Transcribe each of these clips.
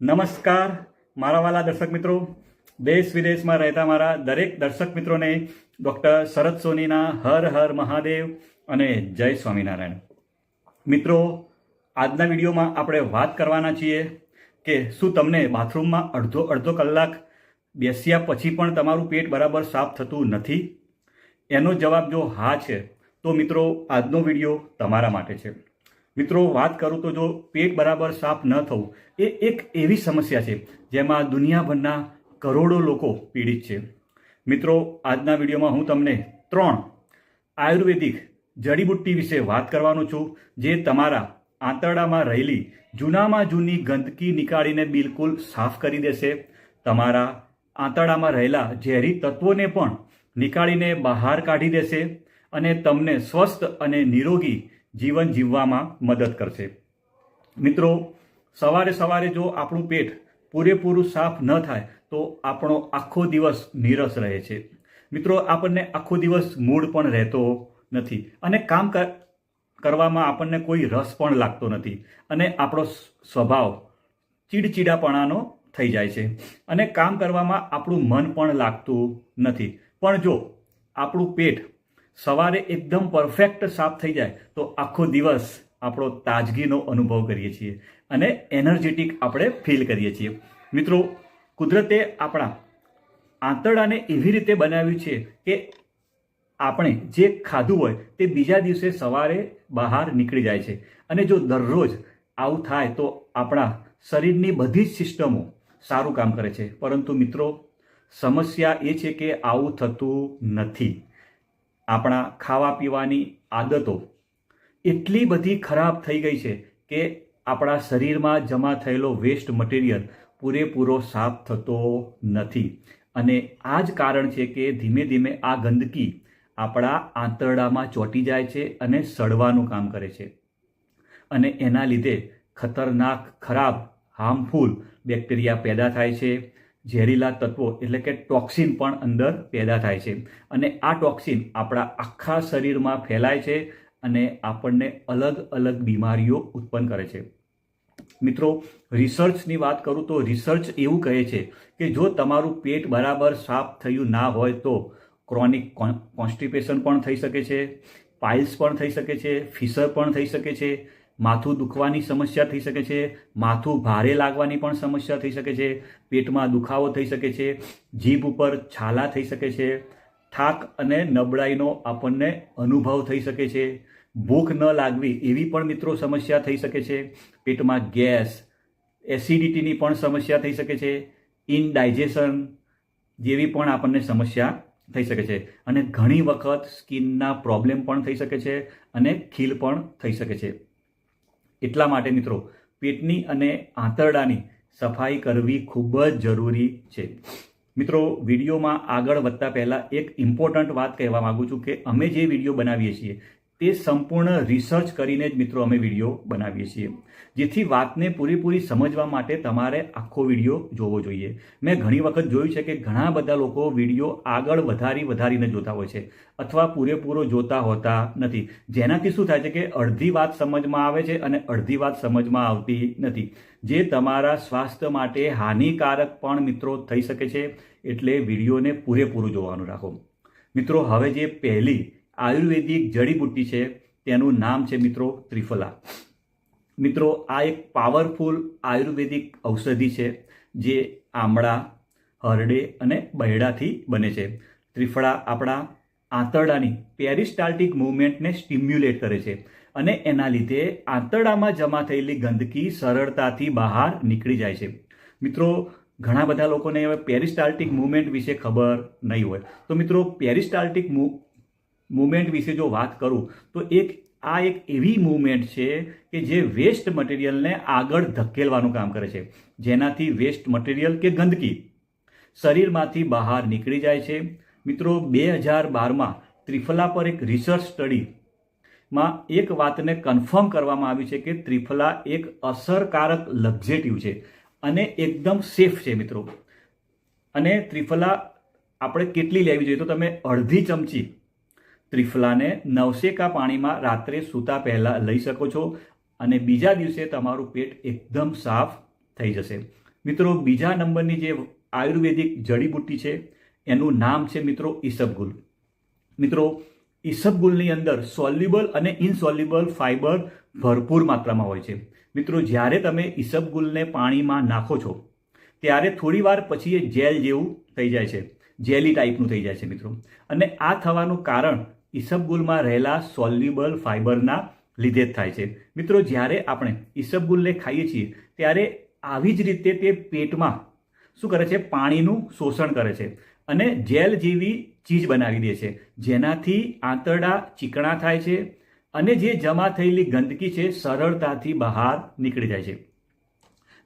નમસ્કાર, મારા વાલા દર્શક મિત્રો. દેશ વિદેશમાં રહેતા મારા દરેક દર્શક મિત્રોને ડૉક્ટર શરદ સોનીના હર હર મહાદેવ અને જય સ્વામિનારાયણ. મિત્રો, આજના વિડીયોમાં આપણે વાત કરવાના છીએ કે શું તમને બાથરૂમમાં અડધો અડધો કલાક બેસ્યા પછી પણ તમારું પેટ બરાબર સાફ થતું નથી? એનો જવાબ જો હા છે, તો મિત્રો, આજનો વીડિયો તમારા માટે છે. મિત્રો, વાત કરું તો જો પેટ બરાબર સાફ ન થવું, એ એક એવી સમસ્યા છે જેમાં દુનિયાભરના કરોડો લોકો પીડિત છે. મિત્રો, આજના વિડીયોમાં હું તમને ત્રણ આયુર્વેદિક જડીબુટ્ટી વિશે વાત કરવાનો છું, જે તમારા આંતરડામાં રહેલી જૂનામાં જૂની ગંદકી નીકાળીને બિલકુલ સાફ કરી દેશે. તમારા આંતરડામાં રહેલા ઝેરી તત્વોને પણ નીકાળીને બહાર કાઢી દેશે અને તમને સ્વસ્થ અને નિરોગી જીવન જીવવામાં મદદ કરશે. મિત્રો, સવારે સવારે જો આપણું પેટ પૂરેપૂરું સાફ ન થાય, તો આપણો આખો દિવસ નીરસ રહે છે. મિત્રો, આપણને આખો દિવસ મૂડ પણ રહેતો નથી અને કામ કર- કરવામાં આપણને કોઈ રસ પણ લાગતો નથી અને આપણો સ્વભાવ ચીડચીડાપણાનો થઈ જાય છે અને કામ કરવામાં આપણું મન પણ લાગતું નથી. પણ જો આપણું પેટ સવારે એકદમ પરફેક્ટ સાફ થઈ જાય તો આખો દિવસ આપણો તાજગીનો અનુભવ કરીએ છીએ અને એનર્જેટિક આપણે ફીલ કરીએ છીએ. મિત્રો, કુદરતે આપણા આંતરડાને એવી રીતે બનાવ્યું છે કે આપણે જે ખાધું હોય તે બીજા દિવસે સવારે બહાર નીકળી જાય છે. અને જો દરરોજ આવું થાય તો આપણા શરીરની બધી જ સિસ્ટમો સારું કામ કરે છે. પરંતુ મિત્રો, સમસ્યા એ છે કે આવું થતું નથી. આપણા ખાવા પીવાની આદતો એટલી બધી ખરાબ થઈ ગઈ છે કે આપણા શરીરમાં જમા થયેલો વેસ્ટ મટીરિયલ પૂરેપૂરો સાફ થતો નથી. અને આ જ કારણ છે કે ધીમે ધીમે આ ગંદકી આપણા આંતરડામાં ચોંટી જાય છે અને સડવાનું કામ કરે છે. અને એના લીધે ખતરનાક, ખરાબ હાર્મફુલ બેક્ટેરિયા પેદા થાય છે. ઝેરીલા તત્વો એટલે કે ટોક્સિન પણ અંદર પેદા થાય છે. અને આ ટોક્સિન આપણા આખા શરીરમાં ફેલાય છે અને આપણને અલગ અલગ બીમારીઓ ઉત્પન્ન કરે છે. મિત્રો, રિસર્ચની વાત કરું તો રિસર્ચ એવું કહે છે કે જો તમારું પેટ બરાબર સાફ થયું ના હોય તો ક્રોનિક કોન્સ્ટિપેશન પણ થઈ શકે છે, પાઇલ્સ પણ થઈ શકે છે, ફિશર પણ થઈ શકે છે માથું દુખવાની સમસ્યા થઈ શકે છે માથું ભારે લાગવાની પણ સમસ્યા થઈ શકે છે પેટમાં દુખાવો થઈ શકે છે જીભ ઉપર છાલા થઈ શકે છે થાક અને નબળાઈનો આપણને અનુભવ થઈ શકે છે ભૂખ ન લાગવી એવી પણ મિત્રો સમસ્યા થઈ શકે છે પેટમાં ગેસ એસિડિટીની પણ સમસ્યા થઈ શકે છે ઇનડાઇજેશન જેવી પણ આપણને સમસ્યા થઈ શકે છે અને ઘણી વખત સ્કિનના પ્રોબ્લેમ પણ થઈ શકે છે અને ખીલ પણ થઈ શકે છે એટલા માટે મિત્રો, પેટની અને આંતરડાની સફાઈ કરવી ખૂબ જ જરૂરી છે. મિત્રો, વિડીયોમાં આગળ વધતા પહેલાં એક ઇમ્પોર્ટન્ટ વાત કહેવા માગું છું કે અમે જે વીડિયો બનાવીએ છીએ તે સંપૂર્ણ રિસર્ચ કરીને જ મિત્રો અમે વીડિયો બનાવીએ છીએ. જેથી વાતને પૂરેપૂરી સમજવા માટે તમારે આખો વીડિયો જોવો જોઈએ. મેં ઘણી વખત જોયું છે કે ઘણા બધા લોકો વીડિયો આગળ વધારી વધારીને જોતા હોય છે અથવા પૂરેપૂરો જોતા હોતા નથી. જેનાથી શું થાય છે કે અડધી વાત સમજમાં આવે છે અને અડધી વાત સમજમાં આવતી નથી. જે તમારા સ્વાસ્થ્ય માટે હાનિકારક પણ મિત્રો થઈ શકે છે એટલે વિડીયોને પૂરેપૂરું જોવાનું રાખો. મિત્રો, હવે જે પહેલી આયુર્વેદિક જડીબુટ્ટી છે, તેનું નામ છે મિત્રો ત્રિફલા. મિત્રો, આ એક પાવરફુલ આયુર્વેદિક ઔષધિ છે, જે આમળા, હરડે અને બહેડાથી બને છે. ત્રિફળા આપણા આંતરડાની પેરિસ્ટાલ્ટિક મુવમેન્ટને સ્ટિમ્યુલેટ કરે છે અને એના લીધે આંતરડામાં જમા થયેલી ગંદકી સરળતાથી બહાર નીકળી જાય છે. મિત્રો, ઘણા બધા લોકોને હવે પેરિસ્ટાલ્ટિક મુવમેન્ટ વિશે ખબર નહીં હોય. તો મિત્રો પેરિસ્ટાલ્ટિક મુવમેન્ટ વિશે જો વાત કરું, તો એક, આ એક એવી મૂવમેન્ટ છે કે જે વેસ્ટ મટીરિયલને આગળ ધકેલવાનું કામ કરે છે. જેનાથી વેસ્ટ મટીરિયલ કે ગંદકી શરીરમાંથી બહાર નીકળી જાય છે. મિત્રો, બે હજાર બારમાં ત્રિફલા પર એક રિસર્ચ સ્ટડીમાં એક વાતને કન્ફર્મ કરવામાં આવી છે કે ત્રિફલા એક અસરકારક લક્ઝેટિવ છે અને એકદમ સેફ છે, મિત્રો. અને ત્રિફલા આપણે કેટલી લેવી જોઈએ? તો તમે અડધી ચમચી ત્રિફલાને નવસેકા પાણીમાં રાત્રે સૂતા પહેલાં લઈ શકો છો અને બીજા દિવસે તમારું પેટ એકદમ સાફ થઈ જશે. મિત્રો, બીજા નંબરની જે આયુર્વેદિક જડીબુટ્ટી છે, એનું નામ છે મિત્રો ઈસબગુલ. મિત્રો, ઈસબગુલની અંદર સોલ્યુબલ અને ઇનસોલ્યુબલ ફાઇબર ભરપૂર માત્રામાં હોય છે. મિત્રો, જ્યારે તમે ઈસબગુલને પાણીમાં નાખો છો, ત્યારે થોડી વાર પછી એ જેલ જેવું થઈ જાય છે. જેલી ટાઈપનું થઈ જાય છે મિત્રો. અને આ થવાનું કારણ ઈસબગુલમાં રહેલા સોલ્યુબલ ફાઇબરના લીધે જ થાય છે. મિત્રો, જ્યારે આપણે ઈસબગુલને ખાઈએ છીએ, ત્યારે આવી જ રીતે તે પેટમાં શું કરે છે? પાણીનું શોષણ કરે છે અને જેલ જેવી ચીજ બનાવી દે છે. જેનાથી આંતરડા ચીકણા થાય છે અને જે જમા થયેલી ગંદકી છે, સરળતાથી બહાર નીકળી જાય છે.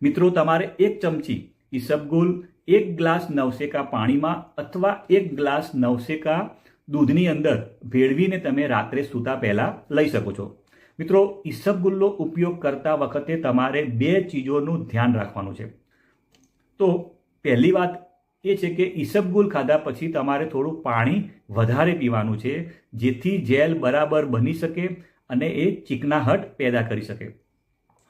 મિત્રો, તમારે એક ચમચી ઈસબગુલ એક ગ્લાસ નવસેકા પાણીમાં અથવા એક ગ્લાસ નવસેકા દૂધની અંદર ભેળવીને તમે રાત્રે સૂતા પહેલાં લઈ શકો છો. મિત્રો ઈસબગુલ્લો ઉપયોગ કરતા વખતે તમારે બે ચીજોનું ધ્યાન રાખવાનું છે. તો પહેલી વાત એ છે કે ઈસબગુલ ખાધા પછી તમારે થોડું પાણી વધારે પીવાનું છે, જેથી જેલ બરાબર બની શકે અને એ ચીકનાહટ પેદા કરી શકે.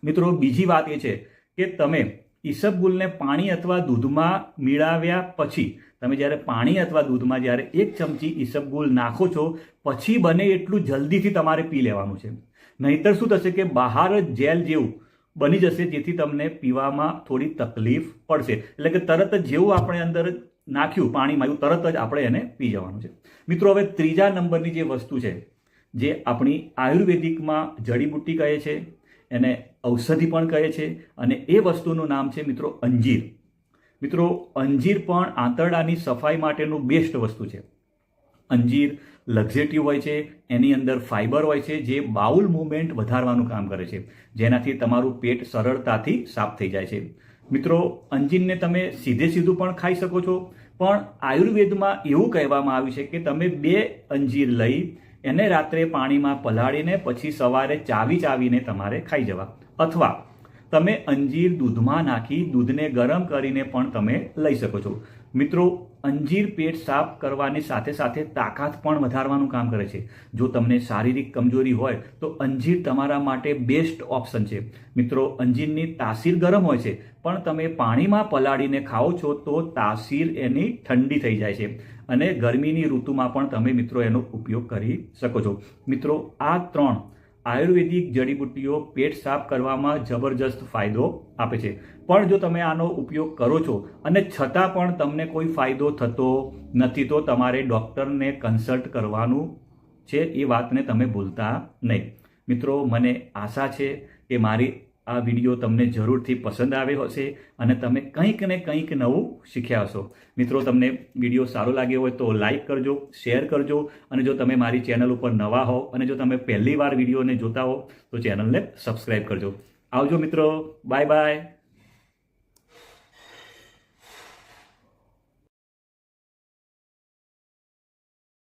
મિત્રો, બીજી વાત એ છે કે તમે ઈસબગુલને પાણી અથવા દૂધમાં મિળાવ્યા પછી, તમે જ્યારે પાણી અથવા દૂધમાં જ્યારે એક ચમચી ઈસબગુલ નાખો છો, પછી બને એટલું જલ્દીથી તમારે પી લેવાનું છે. નહીતર શું થશે કે બહાર જ જેલ જેવું બની જશે, જેથી તમને પીવામાં થોડી તકલીફ પડશે. એટલે કે તરત જ જેવું આપણે અંદર નાખ્યું પાણીમાં એવું તરત જ આપણે એને પી જવાનું છે. મિત્રો, હવે ત્રીજા નંબરની જે વસ્તુ છે, જે આપણી આયુર્વેદિકમાં જડીબુટ્ટી કહે છે, એને ઔષધિ પણ કહે છે અને એ વસ્તુનું નામ છે મિત્રો અંજીર. મિત્રો, અંજીર પણ આંતરડાની સફાઈ માટેનું બેસ્ટ વસ્તુ છે. અંજીર લક્ઝેટિવ હોય છે, એની અંદર ફાઇબર હોય છે, જે બાઉલ મૂવમેન્ટ વધારવાનું કામ કરે છે. જેનાથી તમારું પેટ સરળતાથી સાફ થઈ જાય છે. મિત્રો, અંજીરને તમે સીધે સીધું પણ ખાઈ શકો છો, પણ આયુર્વેદમાં એવું કહેવામાં આવ્યું છે કે તમે બે અંજીર લઈ, એને રાત્રે પાણીમાં પલાળીને પછી સવારે ચાવી ચાવીને તમારે ખાઈ જવા. અથવા તમે અંજીર દૂધમાં નાખી દૂધને ગરમ કરીને પણ તમે લઈ શકો છો. મિત્રો, અંજીર પેટ સાફ કરવાની સાથે સાથે તાકાત પણ વધારવાનું કામ કરે છે. જો તમને શારીરિક કમજોરી હોય, તો અંજીર તમારા માટે બેસ્ટ ઓપ્શન છે. મિત્રો, અંજીરની તાસીર ગરમ હોય છે, પણ તમે પાણીમાં પલાળીને ખાઓ છો, તો તાસીર એની ઠંડી થઈ જાય છે. અને ગરમીની ઋતુમાં પણ તમે, મિત્રો, એનો ઉપયોગ કરી શકો છો. મિત્રો, આ ત્રણ આયુર્વેદિક જડીબુટ્ટીઓ પેટ સાફ કરવામાં જબરજસ્ત ફાયદો આપે છે. પણ જો તમે આનો ઉપયોગ કરો છો અને છતાં પણ તમને કોઈ ફાયદો થતો નથી, તો તમારે ડૉક્ટરને કન્સલ્ટ કરવાનું છે એ વાતને તમે ભૂલતા નહીં. મિત્રો, મને આશા છે કે મારી આ વીડિયો તમને જરૂરથી પસંદ આવ્યો હશે અને તમે કંઈક ને કંઈક નવું શીખ્યા હશો. મિત્રો, તમને વીડિયો સારો લાગ્યો હોય તો લાઇક કરજો, શેર કરજો અને જો તમે મારી ચેનલ ઉપર નવા હો અને જો તમે પહેલી વાર વિડીયોને જોતા હો તો ચેનલને સબસ્ક્રાઈબ કરજો. આવજો મિત્રો, બાય બાય.